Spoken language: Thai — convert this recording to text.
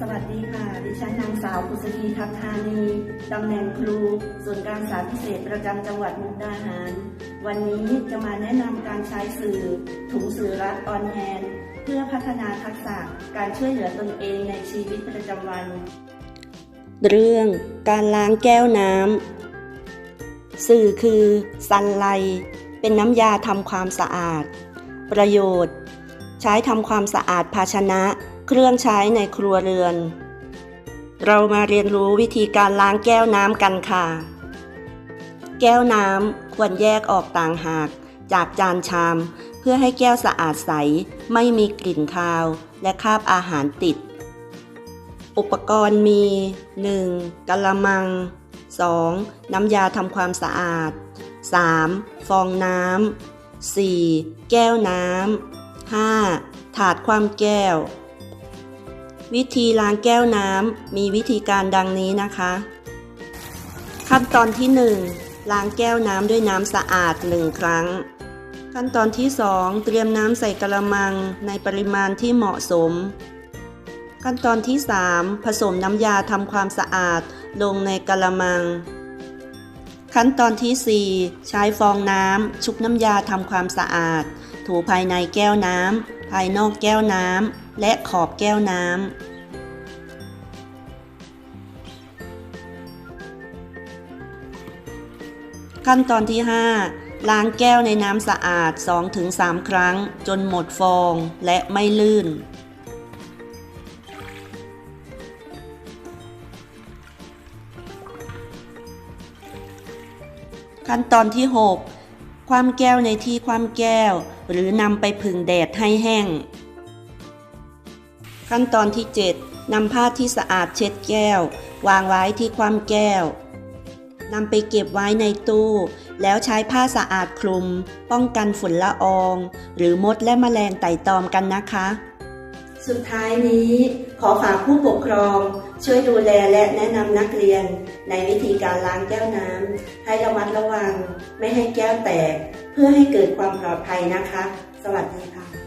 สวัสดีค่ะ ดิฉันนางสาวกุศลีทัพธานีตำแหน่งครูส่วนการศึกษาพิเศษประจำจังหวัดมุกดาหาร วันนี้จะมาแนะนำการใช้สื่อถุงสื่อรัดออนแฮนเพื่อพัฒนาทักษะการช่วยเหลือตนเองในชีวิตประจำวัน เรื่องการล้างแก้วน้ำสื่อคือซันไลเป็นน้ำยาทำความสะอาด ประโยชน์ ใช้ทำความสะอาดภาชนะ เครื่องใช้ในครัวเรือน เรามาเรียนรู้วิธีการล้างแก้วน้ำกันค่ะ แก้วน้ำควรแยกออกต่างหากจากจานชาม เพื่อให้แก้วสะอาดใส ไม่มีกลิ่นคาว และคราบอาหารติด อุปกรณ์มี 1. กะละมัง 2. น้ำยาทำความสะอาด 3. ฟองน้ำ 4. แก้วน้ำ 5. ถาดความแก้ว วิธีล้างแก้วน้ำมีวิธีการดังนี้นะคะ ขั้นตอนที่ 1 ล้างแก้วน้ำด้วยน้ำสะอาด 1 ครั้ง ขั้นตอนที่ 2 เตรียมน้ำใส่กระมังในปริมาณที่เหมาะสม ขั้นตอนที่ 3 ผสมน้ำยาทำความสะอาดลงในกะละมัง ขั้นตอนที่ 4 ใช้ฟองน้ำชุบน้ำยาทำความสะอาด ถูภายในแก้วน้ำ ภายนอกแก้วน้ำ และขอบแก้วน้ำขั้นตอนที่ 5 ล้างแก้วในน้ำสะอาด 2-3 ครั้ง จนหมดฟองและไม่ลื่น ขั้นตอนที่ 6 ความแก้วในที่ความแก้ว หรือนำไปผึ่งแดดให้แห้ง ขั้นตอนที่ 7นำผ้าที่สะอาดเช็ดแก้ว วางไว้ที่ความแก้วนำไปเก็บไว้ในตู้ แล้วใช้ผ้าสะอาดคลุม ป้องกันฝุ่นละออง หรือมดและแมลงไต่ตอมกันนะคะ สุดท้ายนี้ขอฝากผู้ปกครอง ช่วยดูแลและแนะนำนักเรียน ในวิธีการล้างแก้วน้ำให้ระมัดระวัง ไม่ให้แก้วแตก เพื่อให้เกิดความปลอดภัยนะคะ สวัสดีค่ะ